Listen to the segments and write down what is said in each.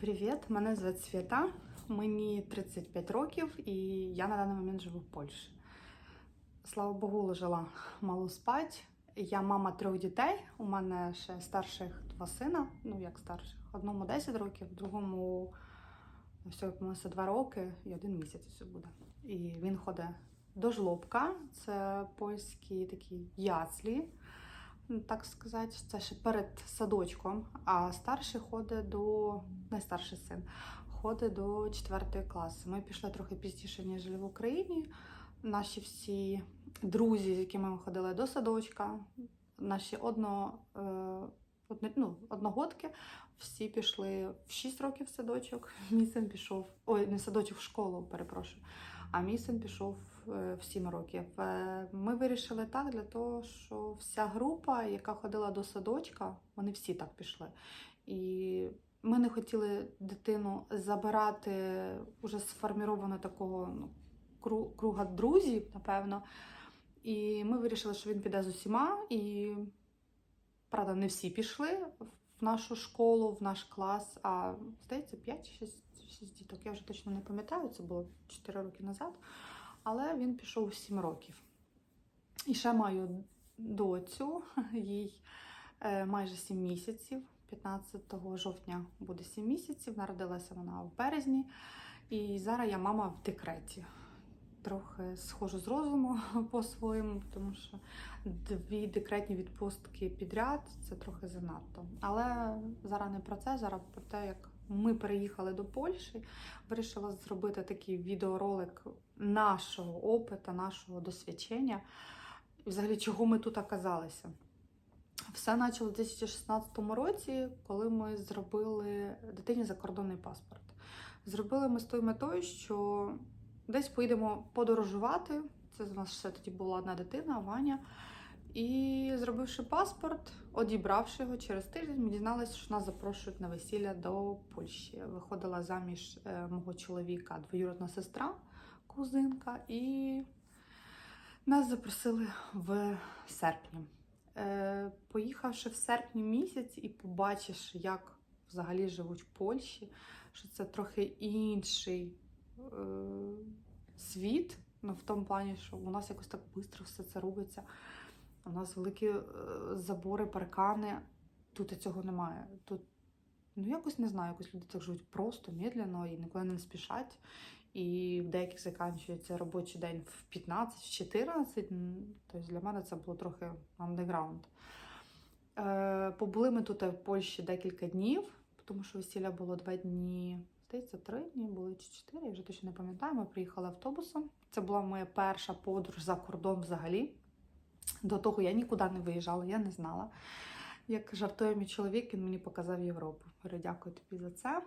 Привіт, мене звати Свята. Мені 35 років і я на даний момент живу в Польщі. Слава Богу, жила малу спать. Я мама трьох дітей. У мене ще старших два сина. Ну як старших, одному 10 років, другому все помилися 2 роки і один місяць все буде. І він ходить до жлобка. Це польські такі яслі. Ну, Так сказати, це ще перед садочком, а старший ходить до найстарший син ходить до 4 класу. Ми пішли трохи пізніше, ніж в Україні. Наші всі друзі, з якими ми ходили до садочка, наші одно, е, одно, ну, одногодки, всі пішли в 6 років в садочок. Мій син пішов, ой, не садочок, в школу, перепрошую. А мій син пішов е, в 7 років. Е, Ми вирішили так для того, що вся група, яка ходила до садочка, вони всі так пішли. І ми не хотіли дитину забирати уже сформірованого такого ну, круга друзів, напевно. І ми вирішили, що він піде з усіма. І правда, не всі пішли в нашу школу, в наш клас, а здається, 5 чи 6, 6 діток. Я вже точно не пам'ятаю, це було 4 роки назад. Але він пішов 7 років. І ще маю доцю, їй е, майже 7 місяців. 15 жовтня буде 7 місяців. Народилася вона в березні. І зараз я мама в декреті. Трохи схожу з розуму по-своєму, тому що дві декретні відпустки підряд це трохи занадто. Але зараз не про це, зараз про те, як ми переїхали до Польщі, вирішила зробити такий відеоролик нашого опиту, нашого досвідчення, і взагалі, чого ми тут оказалися. Все почало у 2016 році, коли ми зробили дитині закордонний паспорт. Зробили ми з тою метою, що десь поїдемо подорожувати. Це у нас ще тоді була одна дитина, Ваня. І зробивши паспорт, одібравши його через тиждень, ми дізналися, що нас запрошують на весілля до Польщі. Виходила заміж е, мого чоловіка двоюродна сестра, кузинка, і нас запросили в серпні. Е, Поїхавши в серпні місяць і побачивши, як взагалі живуть в Польщі, що це трохи інший е, світ, ну в тому плані, що у нас якось так швидко все це робиться. У нас великі е, забори, паркани. Тут цього немає. Тут, ну якось не знаю, якось люди так живуть просто, медленно і ніколи не спішать. І в деяких закінчується робочий день в 15, в 14. Тобто для мене це було трохи андеграунд. Побули ми тут в Польщі декілька днів, тому що весілля було два дні, здається, три дні були чи чотири, я вже точно не пам'ятаю. Ми приїхали автобусом. Це була моя перша подорож за кордон взагалі. До того я нікуди не виїжджала, я не знала. Як жартує мій чоловік, він мені показав Європу. Говорю, дякую тобі за це.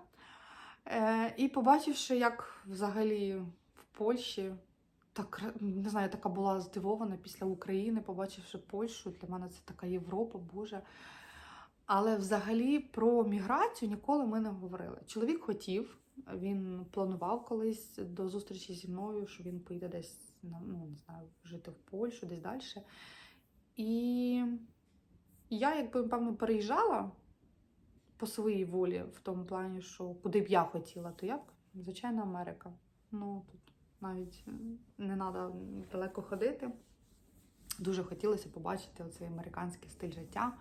Е, і побачивши, як взагалі в Польщі, так не знаю, така була здивована після України, побачивши Польщу, для мене це така Європа, Боже. Але взагалі про міграцію ніколи ми не говорили. Чоловік хотів, він планував колись до зустрічі зі мною, що він поїде десь ну, не знаю, жити в Польщу, десь далі. І я, якби, певно, переїжджала по своїй волі, в тому плані, що куди б я хотіла, то я б, звичайно, Америка. Ну, тут навіть не треба далеко ходити. Дуже хотілося побачити оцей американський стиль життя.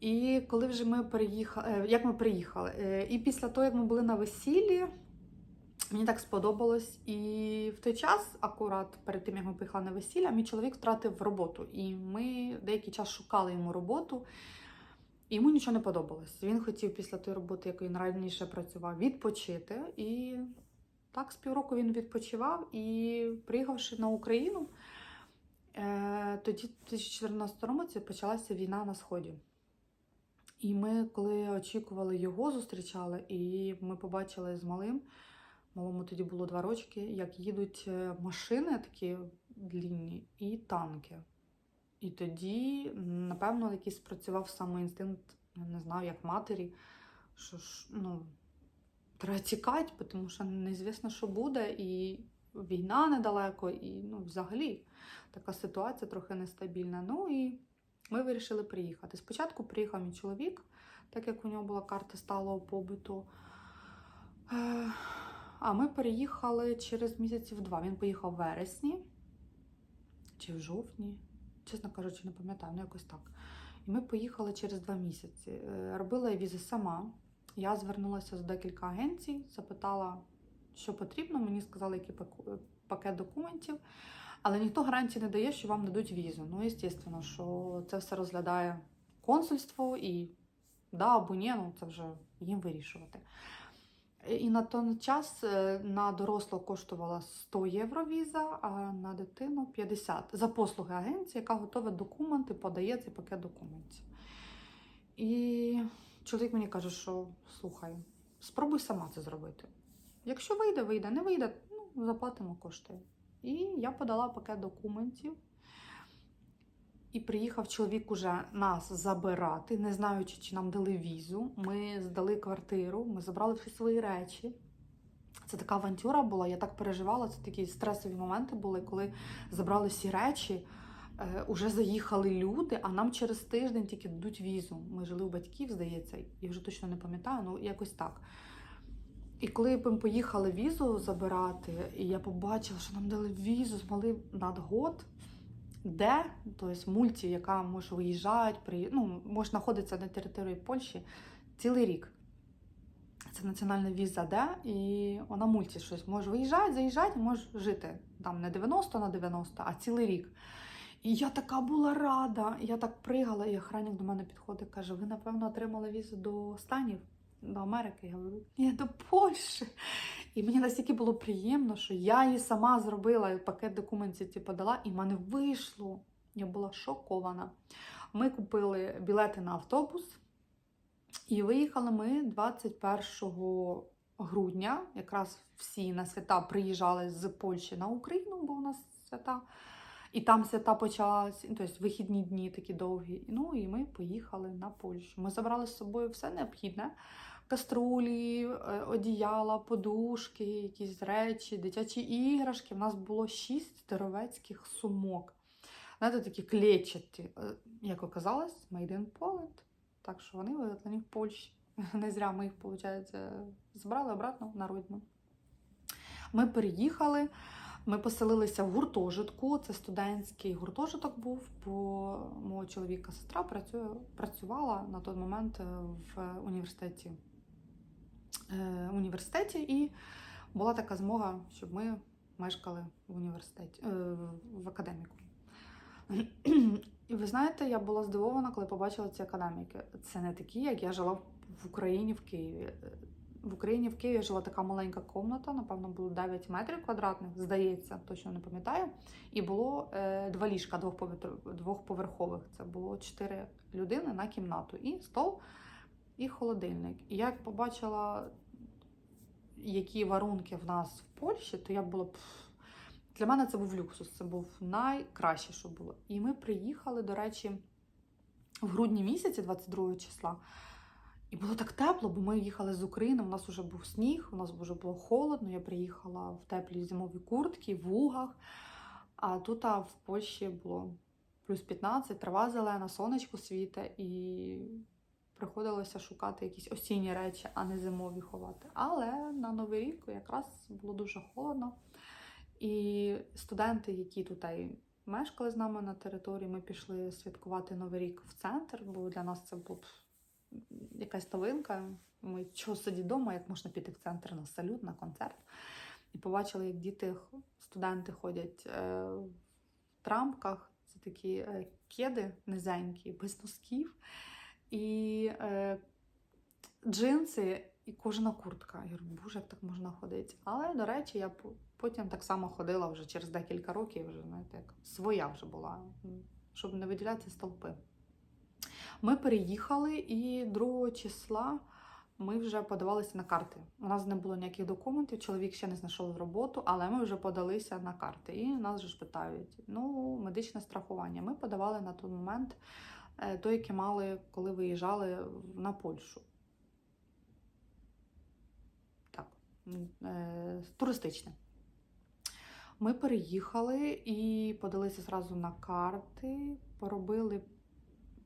І коли вже ми переїхали, як ми приїхали, Е, і після того, як ми були на весіллі, мені так сподобалось. І в той час, акурат перед тим, як ми поїхали на весілля, мій чоловік втратив роботу. І ми деякий час шукали йому роботу. І йому нічого не подобалось. Він хотів після тої роботи, якою він раніше працював, відпочити. І так, з півроку він відпочивав. І приїхавши на Україну, е, тоді, в 2014 році, почалася війна на Сході. І ми, коли очікували його, зустрічали, і ми побачили з малим, малому тоді було два рочки, як їдуть е, машини такі длінні і танки. І тоді, напевно, якийсь спрацював самоінстинкт, я не знаю, як матері, що ж, ну, треба тікати, тому що неізвісно, що буде, і війна недалеко, і ну, взагалі така ситуація трохи нестабільна. Ну і ми вирішили приїхати. Спочатку приїхав мій чоловік, так як у нього була карта сталого побуту. Е, А ми переїхали через місяців два. Він поїхав в вересні чи в жовтні, чесно кажучи, не пам'ятаю, ну якось так. І ми поїхали через два місяці. Е, Робила я візи сама. Я звернулася з декілька агенцій, запитала, що потрібно. Мені сказали, який пакет документів. Але ніхто гарантії не дає, що вам дадуть візу. Ну, звісно, що це все розглядає консульство і да або ні, ну це вже їм вирішувати. І на той час е, на дорослого коштувала 100 євро віза, а на дитину 50 за послуги агенції, яка готовить документи, подає цей пакет документів. І чоловік мені каже, що слухай, спробуй сама це зробити. Якщо вийде, вийде, не вийде, ну, заплатимо кошти. І я подала пакет документів. І приїхав чоловік уже нас забирати, не знаючи, чи нам дали візу. Ми здали квартиру, ми забрали всі свої речі. Це така авантюра була, я так переживала. Це такі стресові моменти були, коли забрали всі речі, е, уже заїхали люди, а нам через тиждень тільки дадуть візу. Ми жили у батьків, здається, я вже точно не пам'ятаю, ну якось так. І коли ми поїхали візу забирати, і я побачила, що нам дали візу з малим надгод, де, тобто мульті, яка може виїжджати, при, ну, може знаходитися на території Польщі цілий рік. Це національна віза Д, і вона мульті щось може виїжджати, заїжджати, може жити там не 90 на 90, а цілий рік. І я така була рада. Я так пригала, і охранник до мене підходить і каже: ви, напевно, отримали візу до Станів, до Америки. Я говорю, ні, до Польщі. І мені настільки було приємно, що я її сама зробила, і пакет документів ці подала, і в мене вийшло. Я була шокована. Ми купили білети на автобус, і виїхали ми 21 грудня. Якраз всі на свята приїжджали з Польщі на Україну, бо у нас свята. І там свята почалась, тобто вихідні дні такі довгі. Ну і ми поїхали на Польщу. Ми забрали з собою все необхідне: каструлі, е, одіяла, подушки, якісь речі, дитячі іграшки. У нас було шість здоровецьких сумок. Знаєте, такі клетчаті. Е, Як оказалось, made in Poland. Так що вони виготовлені в Польщі. Не зря ми їх, виходить, забрали обратно на родину. Ми переїхали. Ми поселилися в гуртожитку. Це студентський гуртожиток був, бо мого чоловіка сестра працює, працювала на той момент е, в університеті. Е, університеті, і була така змога, щоб ми мешкали в університеті е, в академіку. І ви знаєте, я була здивована, коли побачила ці академіки. Це не такі, як я жила в Україні в Києві. В Україні в Києві жила така маленька комната, напевно, було 9 метрів квадратних, здається, точно не пам'ятаю. І було е, два ліжка двохповерхових. Це було 4 людини на кімнату, і стол, і холодильник. І я як побачила, які варунки в нас в Польщі, то я була. Для мене це був люксус, це був найкраще, що було. І ми приїхали, до речі, в грудні місяці, 22 числа. І було так тепло, бо ми їхали з України, у нас вже був сніг, у нас вже було холодно. Я приїхала в теплій зимовій куртці, в лугах. А тут а, в Польщі було плюс 15, трава зелена, сонечко світе, і приходилося шукати якісь осінні речі, а не зимові ховати. Але на Новий рік якраз було дуже холодно. І студенти, які тут мешкали з нами на території, ми пішли святкувати Новий рік в центр, бо для нас це був якась новинка. Ми чого сидіти вдома, як можна піти в центр на салют, на концерт. І побачили, як діти, студенти ходять е, в трамках. Це такі е, кеди низенькі, без носків. І е, джинси і кожна куртка. Я говорю, боже, як так можна ходити. Але, до речі, я потім так само ходила вже через декілька років, вже, знаєте, як своя вже була, щоб не виділятися з толпи. Ми переїхали і 2 числа ми вже подавалися на карти. У нас не було ніяких документів, чоловік ще не знайшов роботу, але ми вже подалися на карти. І нас же ж питають: ну, медичне страхування. Ми подавали на той момент е, то, яке мали, коли виїжджали на Польщу. Так, е, туристичне. Ми переїхали і подалися зразу на карти, поробили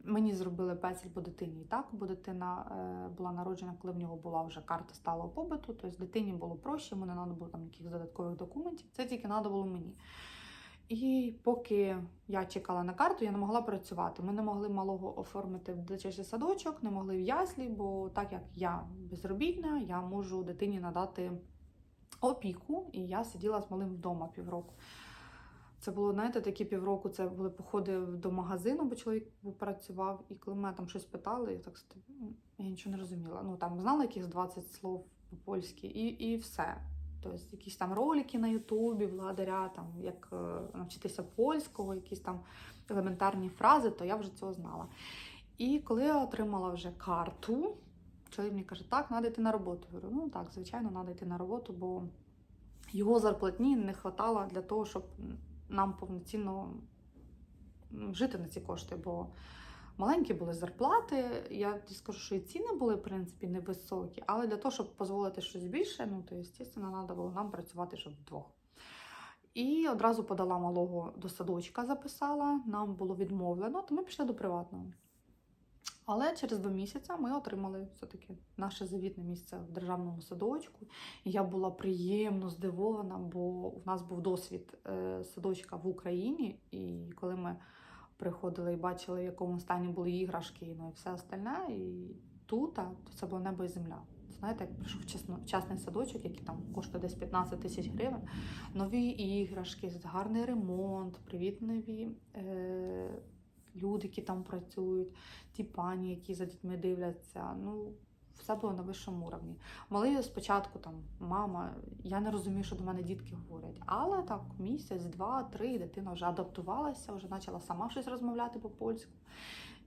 Мені зробили пецель по дитині і так, бо дитина е, була народжена, коли в нього була вже карта сталого побуту. Тобто дитині було проще, йому не треба було там якихось додаткових документів. Це тільки треба було мені. І поки я чекала на карту, я не могла працювати. Ми не могли малого оформити в дитячий садочок, не могли в яслі, бо так як я безробітна, я можу дитині надати опіку, і я сиділа з малим вдома півроку. Це було, знаєте, такі півроку. Це були походи до магазину, бо чоловік працював. І коли мене там щось питали, я так я нічого не розуміла. Ну там знала якихось 20 слов по-польськи, і, і все. Тобто якісь там ролики на Ютубі, благодаря там, як е, навчитися польського, якісь там елементарні фрази, то я вже цього знала. І коли я отримала вже карту, чоловік мені каже, так, треба йти на роботу. Я говорю, ну так, звичайно, треба йти на роботу, бо його зарплатні не вистачало для того, щоб нам повноцінно жити на ці кошти. Бо маленькі були зарплати. Я скажу, що і ціни були, в принципі, невисокі, але для того, щоб дозволити щось більше, ну то, звісно, треба було нам працювати щоб вдвох. І одразу подала малого до садочка, записала. Нам було відмовлено, то ми пішли до приватного. Але через два місяці ми отримали все-таки наше завітне місце в державному садочку. І я була приємно здивована, бо у нас був досвід е, садочка в Україні. І коли ми приходили і бачили, в якому стані були іграшки, ну і все остальне, і тут, це було небо і земля. Знаєте, як прийшов частний садочок, який там коштує десь 15 тисяч гривень, нові іграшки, гарний ремонт, привітливі е, люди, які там працюють, ті пані, які за дітьми дивляться. Ну, все було на вищому уровні. Малий спочатку там мама, я не розумію, що до мене дітки говорять. Але так, місяць, два, три, дитина вже адаптувалася, вже почала сама щось розмовляти по-польську.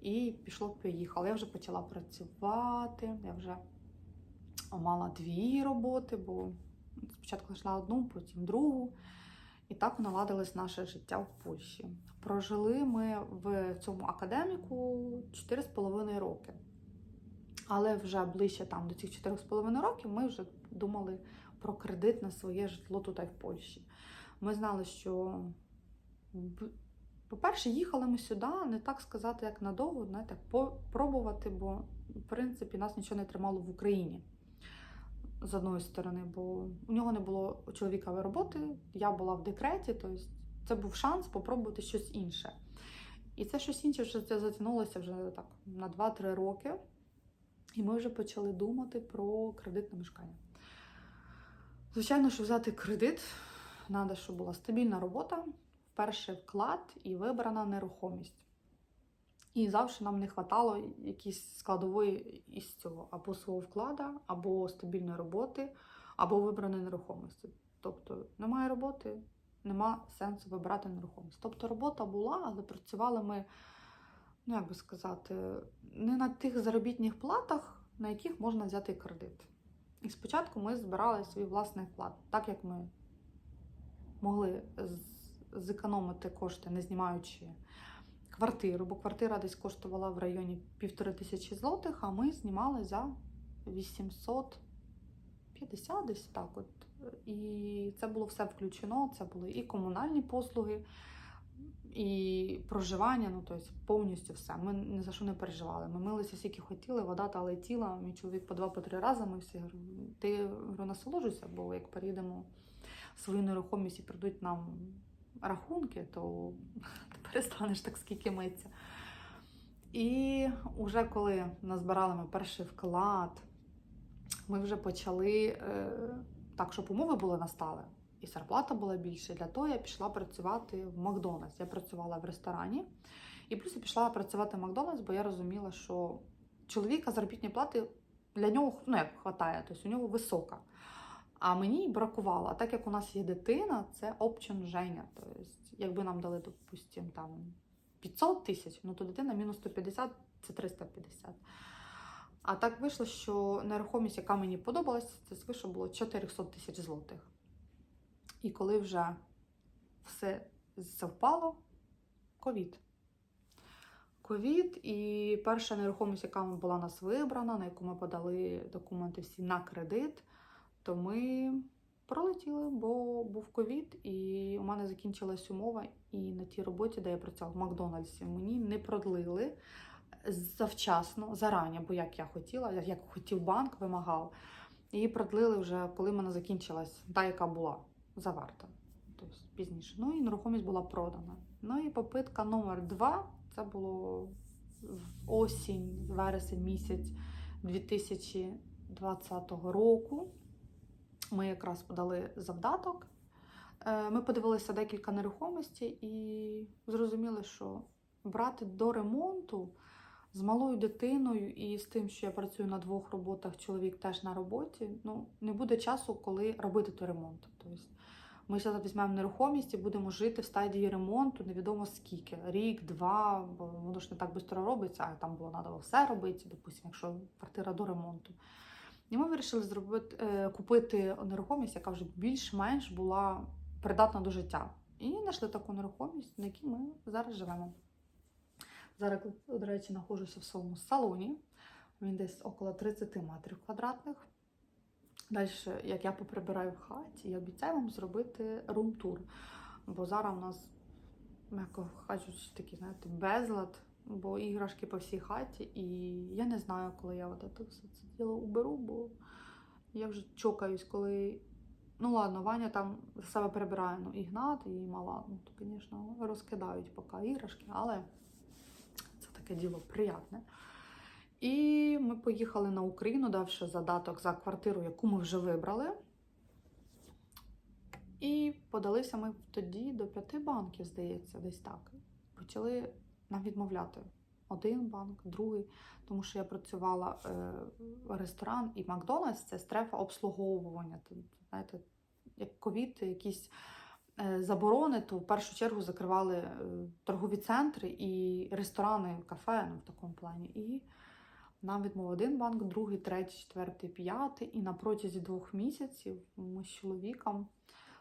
І пішло поїхало. Я вже почала працювати, я вже мала дві роботи, бо спочатку йшла одну, потім другу. І так наладилось наше життя в Польщі. Прожили ми в цьому академіку 4,5 роки. Але вже ближче там до цих 4,5 років ми вже думали про кредит на своє житло тут в Польщі. Ми знали, що, по-перше, їхали ми сюди, не так сказати, як надовго, знаєте, попробувати, бо, в принципі, нас нічого не тримало в Україні. З одної сторони, бо у нього не було чоловікової роботи, я була в декреті, тобто це був шанс спробувати щось інше. І це щось інше вже це затягнулося вже так на 2-3 роки. І ми вже почали думати про кредит на мешкання. Звичайно, щоб взяти кредит, треба, щоб була стабільна робота, перший вклад і вибрана нерухомість. І завжди нам не вистачало якісь складової із цього або свого вклада, або стабільної роботи, або вибраної нерухомості. Тобто немає роботи, нема сенсу вибирати нерухомість. Тобто робота була, але працювали ми, ну як би сказати, не на тих заробітних платах, на яких можна взяти кредит. І спочатку ми збирали свій власний вклад, так як ми могли зекономити кошти, не знімаючи квартиру, бо квартира десь коштувала в районі півтори тисячі злотих, а ми знімали за 850 десь так. От. І це було все включено. Це були і комунальні послуги, і проживання, ну тобто повністю все. Ми ні за що не переживали. Ми милися скільки хотіли, вода та летіла. Мій чоловік по два-по рази. Ми всі говорю, ти говорю, насолоджуйся, бо як переїдемо в свою нерухомість і прийдуть нам рахунки, то ти перестанеш так скільки митися. І вже коли назбирали ми перший вклад, ми вже почали е, так, щоб умови були настали, і зарплата була більше. Для того я пішла працювати в Макдональдс. Я працювала в ресторані, і плюс я пішла працювати в Макдональдс, бо я розуміла, що чоловіка заробітні плати для нього ну як хватає, тобто у нього висока. А мені бракувало. А так як у нас є дитина, це Женя. Тобто, якби нам дали, допустим, там 500 тисяч, ну то дитина мінус 150 це 350. А так вийшло, що нерухомість, яка мені подобалась, це свише було 400 тисяч злотих. І коли вже все совпало, ковід. Ковід і перша нерухомість, яка була у нас вибрана, на яку ми подали документи всі на кредит, то ми пролетіли, бо був ковід, і у мене закінчилась умова. І на тій роботі, де я працювала в Макдональдсі, мені не продлили завчасно, зарані, бо як я хотіла, як- хотів банк, вимагав. Її продлили вже, коли в мене закінчилась та, яка була заварта. Тобто пізніше. Ну і нерухомість була продана. Ну і попитка номер два це було в осінь, вересень місяць 2020 року. Ми якраз подали завдаток. Е, Ми подивилися декілька нерухомостей і зрозуміли, що брати до ремонту з малою дитиною і з тим, що я працюю на двох роботах, чоловік теж на роботі, ну не буде часу, коли робити той ремонт. Тобто ми зараз візьмемо нерухомість і будемо жити в стадії ремонту, невідомо скільки, рік, два, бо воно ж не так швидко робиться, а там було треба все робити, допустимо, якщо квартира до ремонту. І ми вирішили зробити, е, купити нерухомість, яка вже більш-менш була придатна до життя. І знайшли таку нерухомість, на якій ми зараз живемо. Зараз, до речі, знаходжуся в своєму салоні. Він десь около 30 метрів квадратних. Далі, як я поприбираю в хаті, я обіцяю вам зробити рум-тур. Бо зараз у нас, м'яко кажучи, такий, знаєте, безлад, бо іграшки по всій хаті, і я не знаю, коли я от це все це діло уберу, бо я вже чокаюсь, коли. Ну ладно, Ваня там себе перебирає, ну Ігнат і мала, ну то, звісно, розкидають поки іграшки, але це таке діло приятне. І ми поїхали на Україну, давши задаток за квартиру, яку ми вже вибрали. І подалися ми тоді до п'яти банків, здається, десь так. Почали нам відмовляти. Один банк, другий, тому що я працювала е, ресторан і Макдональдс це стрефа обслуговування. Знаєте, як ковід, якісь е, заборони, то в першу чергу закривали е, торгові центри і ресторани, кафе ну, в такому плані. І нам відмовив один банк, другий, третій, четвертий, п'ятий. І на протязі двох місяців ми з чоловіком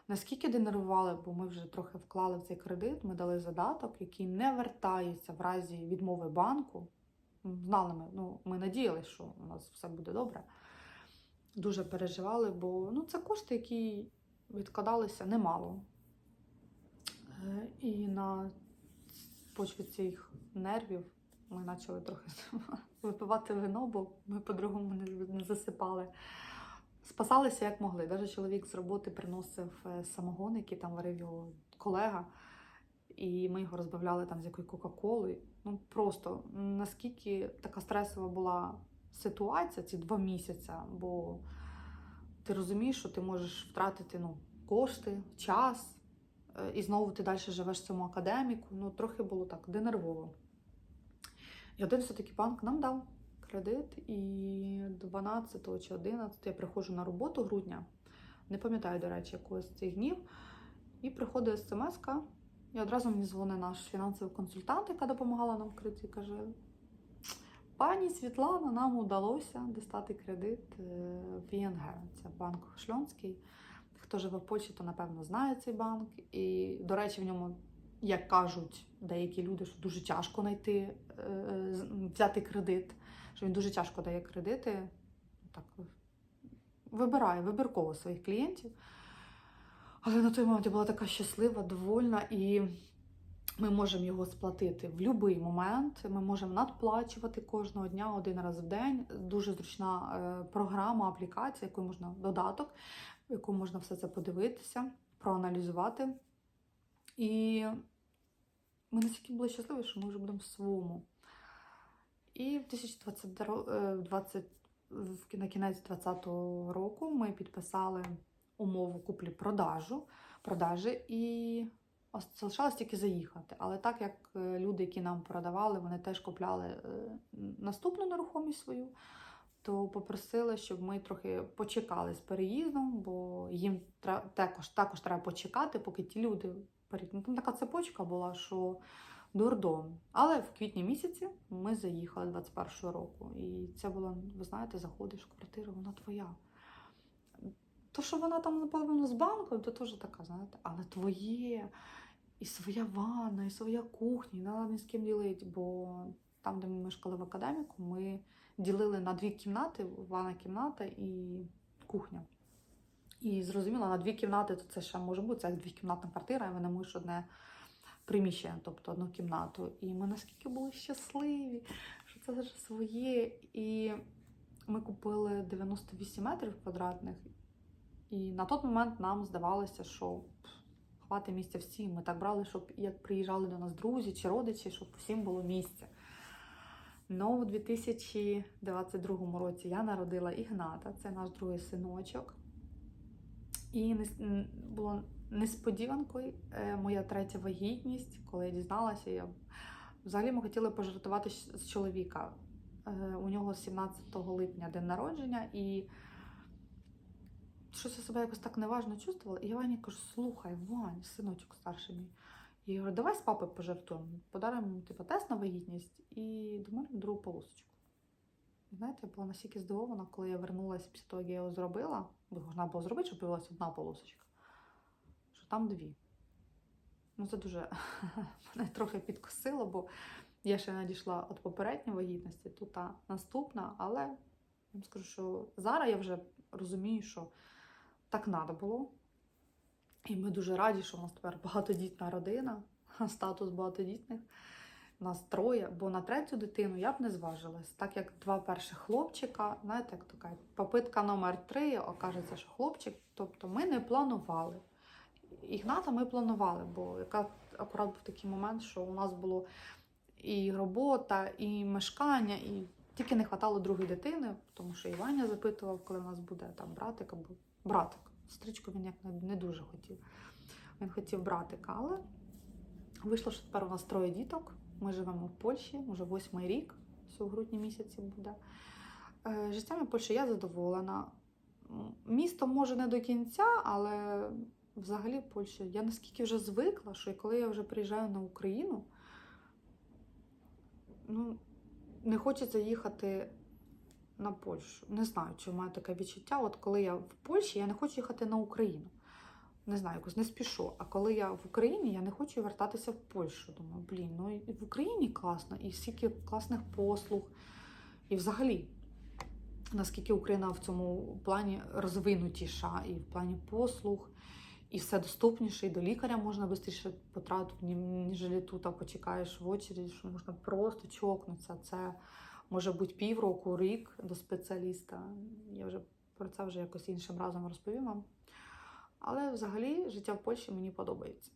наскільки денервували, бо ми вже трохи вклали в цей кредит, ми дали задаток, який не вертається в разі відмови банку. Знали ми, ну, ми надіялися, що у нас все буде добре. Дуже переживали, бо ну, це кошти, які відкладалися немало. Е, І на почві цих нервів ми почали трохи випивати вино, бо ми по-другому не, засипали. Спасалися як могли. Навіть чоловік з роботи приносив е, самогон, який там варив його колега, і ми його розбавляли там з якою Кока-Колою. Ну просто наскільки така стресова була ситуація ці два місяці, бо ти розумієш, що ти можеш втратити ну, кошти, час, е, і знову ти далі живеш в цьому академіку. Ну, трохи було так денервово. І один все-таки банк нам дав кредит, і 12 чи 11 я приходжу на роботу грудня, не пам'ятаю, до речі, якогось з цих днів. І приходить смс і одразу мені дзвонить наш фінансовий консультант, яка допомагала нам в кредиті, каже: Пані Світлана, нам удалося дістати кредит е, в ІНГ. Це банк Шльонський. Хто живе в Польщі, то напевно знає цей банк. І, до речі, в ньому, як кажуть деякі люди, що дуже тяжко знайти, е, взяти кредит, що він дуже тяжко дає кредити. Так, вибирає вибірково своїх клієнтів. Але на той момент я була така щаслива, довольна, і ми можемо його сплатити в будь-який момент. Ми можемо надплачувати кожного дня один раз в день. Дуже зручна е, програма, аплікація, яку можна додаток, в яку можна все це подивитися, проаналізувати. І ми настільки були щасливі, що ми вже будемо в своєму. І в 2020, на кінець 2020 року ми підписали умову куплі-продажу, продажі і ос- залишалось тільки заїхати. Але так як е, люди, які нам продавали, вони теж купляли е, наступну нерухомість свою, то попросили, щоб ми трохи почекали з переїздом, бо їм також, також треба почекати, поки ті люди перейдуть. Ну, така цепочка була, що дурдом. Але в квітні місяці ми заїхали 21-го року. І це було, ви знаєте, заходиш в квартиру, вона твоя. То, що вона там, напевно, з банком, то теж така, знаєте, але твоє, і своя ванна, і своя кухня, і не ні з ким ділити, бо там, де ми мешкали в академіку, ми ділили на дві кімнати: ванна кімната і кухня. І зрозуміло, на дві кімнати то це ще може бути, це як двокімнатна квартира, і вони можуть одне приміщення, тобто одну кімнату. І ми наскільки були щасливі, що все ж своє. І ми купили 98 метрів квадратних. І на той момент нам здавалося, що хватить місця всім. Ми так брали, щоб як приїжджали до нас друзі чи родичі, щоб всім було місце. Ну, у 2022 році я народила Ігната, це наш другий синочок. І було несподіванкою е, моя третя вагітність, коли я дізналася, я взагалі ми хотіли пожартувати з чоловіка. Е, У нього 17 липня день народження, і щось я себе якось так неважно чувствувала. І я Вані кажу: слухай, Вань, синочок старший мій. І я говорю, давай з папою пожартуємо, подаримо типу, тест на вагітність і домовимо другу полосочку. Знаєте, я була настільки здивована, коли я вернулася після того, як я його зробила, бо можна було зробити, щоб появилася одна полосочка, що там дві. Ну, це дуже мене трохи підкосило, бо я ще надійшла від попередньої вагітності, тут та наступна, але я вам скажу, що зараз я вже розумію, що так треба було. І ми дуже раді, що у нас тепер багатодітна родина, статус багатодітних. Нас троє, бо на третю дитину я б не зважилась, так як два перших хлопчика, знаєте, як така попитка номер три, окажеться, що хлопчик. Тобто ми не планували. Ігната ми планували, бо яка акурат був такий момент, що у нас було і робота, і мешкання, і тільки не хватало другої дитини, тому що Іваня запитував, коли у нас буде там братик або братик. Сестричку він як не дуже хотів. Він хотів братика, але вийшло, що тепер у нас троє діток. Ми живемо в Польщі, вже восьмий рік, все в грудні місяці буде. Е, Життями Польщі я задоволена. Місто може не до кінця, але взагалі Польща. Я наскільки вже звикла, що коли я вже приїжджаю на Україну, ну, не хочеться їхати на Польщу. Не знаю, чи в мене таке відчуття. От коли я в Польщі, я не хочу їхати на Україну. Не знаю, якось не спішу. А коли я в Україні, я не хочу вертатися в Польщу. Думаю, блін, ну і в Україні класно, і стільки класних послуг. І взагалі, наскільки Україна в цьому плані розвинутіша, і в плані послуг, і все доступніше, і до лікаря можна швидше потрапити, ніж тут а почекаєш в очереді, що можна просто чокнутися. Це може бути півроку, рік до спеціаліста. Я вже про це вже якось іншим разом розповім вам. Але взагалі життя в Польщі мені подобається.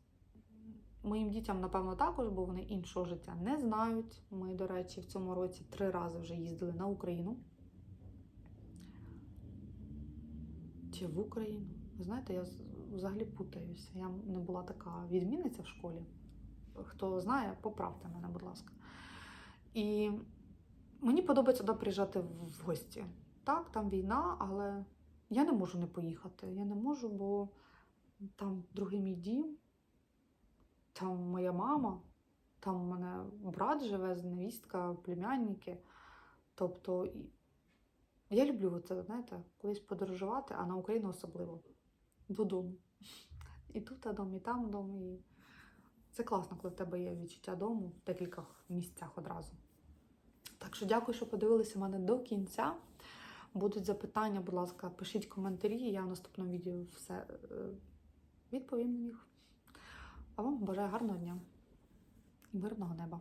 Моїм дітям, напевно, також, бо вони іншого життя не знають. Ми, до речі, в цьому році три рази вже їздили на Україну. Чи в Україну? Ви знаєте, я взагалі путаюся. Я не була така відмінниця в школі. Хто знає, поправте мене, будь ласка. І мені подобається туди приїжджати в гості. Так, там війна, але я не можу не поїхати. Я не можу, бо там другий мій дім, там моя мама, там у мене брат живе, невістка, племянники. Тобто я люблю це, знаєте, колись подорожувати, а на Україну особливо. Додому. І тут дом, і там дом. І це класно, коли в тебе є відчуття дому в декількох місцях одразу. Так що дякую, що подивилися мене до кінця. Будуть запитання, будь ласка, пишіть коментарі, я в наступному відео все е, відповім на них. А вам бажаю гарного дня і мирного неба.